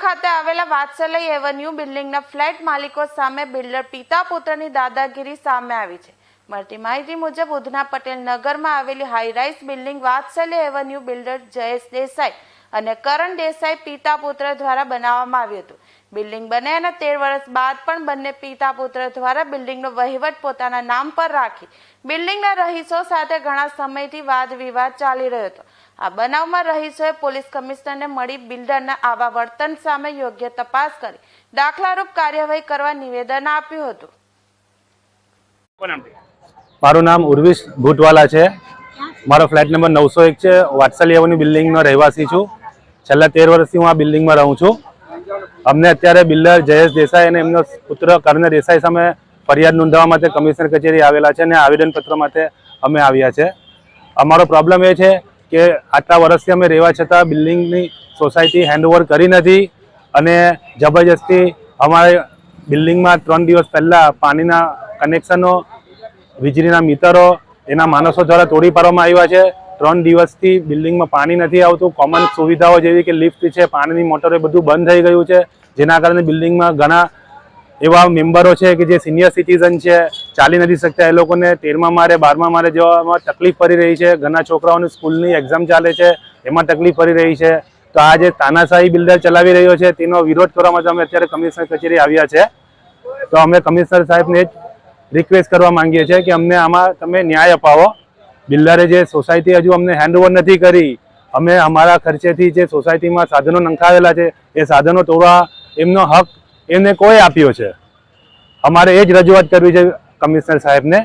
ખાતે આવેલા વાત્સલ્ય એવન્યુ બિલ્ડિંગના ફ્લેટ માલિકો સામે બિલ્ડર પિતા પુત્રની દાદાગીરી સામે આવી છે. મળતી માહિતી મુજબ ઉધના પટેલ નગરમાં આવેલી high rise building Vatsalya avenue builder Jayesh Desai અને કરણ દેસાઈ પિતા પુત્ર દ્વારા બનાવવામાં આવ્યું હતું. બિલ્ડિંગ બન્યાના તેર વર્ષ બાદ પણ બંને પિતા પુત્ર દ્વારા બિલ્ડિંગનો વહીવટ પોતાના નામ પર રાખી બિલ્ડિંગના રહીશો સાથે ઘણા સમયથી વાદ વિવાદ ચાલી રહ્યો હતો. આ બનાવમાં રહીશોએ પોલીસ કમિશનરને મળી બિલ્ડરના આવા વર્તન સામે યોગ્ય તપાસ કરી. દાખલારૂપ કાર્યવાહી કરવા નિવેદન આપ્યું હતું. મારું નામ ઉર્વિશ ભૂટવાલા છે. મારો ફ્લેટ નંબર નવસો એક છે. વાત્સલ્ય બિલ્ડિંગનો રહેવાસી છું. છેલ્લા તેર વર્ષથી હું આ બિલ્ડિંગમાં રહું છું. અમને અત્યારે બિલ્ડર જયેશ દેસાઈ અને એમનો પુત્ર કર્ણ દેસાઈ સામે ફરિયાદ નોંધાવવા માટે કમિશનર કચેરી આવેલા છે અને આવેદનપત્ર માટે અમે આવ્યા છે. અમારો પ્રોબ્લેમ એ છે કે આટલા વર્ષથી અમે રહેવા છતાં બિલ્ડિંગની સોસાયટી હેન્ડઓવર કરી નથી અને જબરજસ્તી અમારે બિલ્ડિંગમાં ત્રણ દિવસ પહેલાં પાણીના કનેક્શનો, વીજળીના મીટરો, એના માણસો દ્વારા તોડી પાડવામાં આવ્યા છે. ત્રણ દિવસથી બિલ્ડિંગમાં પાણી નથી આવતું. કોમન સુવિધાઓ જેવી કે લિફ્ટ છે, પાણીની મોટરો એ બધું બંધ થઈ ગયું છે. જેના કારણે બિલ્ડિંગમાં ઘણા એવા મેમ્બરો છે કે જે સિનિયર સિટીઝન છે, ચાલી નથી શકતા. એ લોકોને તેરમા મારે, બારમા મારે જવામાં તકલીફ પડી રહી છે. ઘણા છોકરાઓની સ્કૂલની એક્ઝામ ચાલે છે. એમાં તકલીફ પડી રહી છે. તો આ જે તાનાશાહી બિલ્ડર ચલાવી રહ્યો છે, તેનો વિરોધ કરવા માટે અમે અત્યારે કમિશનર કચેરી આવ્યા છે. તો અમે કમિશનર સાહેબને જ રિક્વેસ્ટ કરવા માંગીએ છીએ કે અમને આમાં તમે ન્યાય અપાવો. બિલ્ડરે જે સોસાયટી હજુ અમને હેન્ડઓવર નથી કરી, અમે અમારા ખર્ચેથી જે સોસાયટીમાં સાધનો નંખાવેલા છે, એ સાધનો તોડવા એમનો હક એમને કોઈ આપ્યો છે. અમારે એ જ રજૂઆત કરવી છે કમિશનર સાહેબને.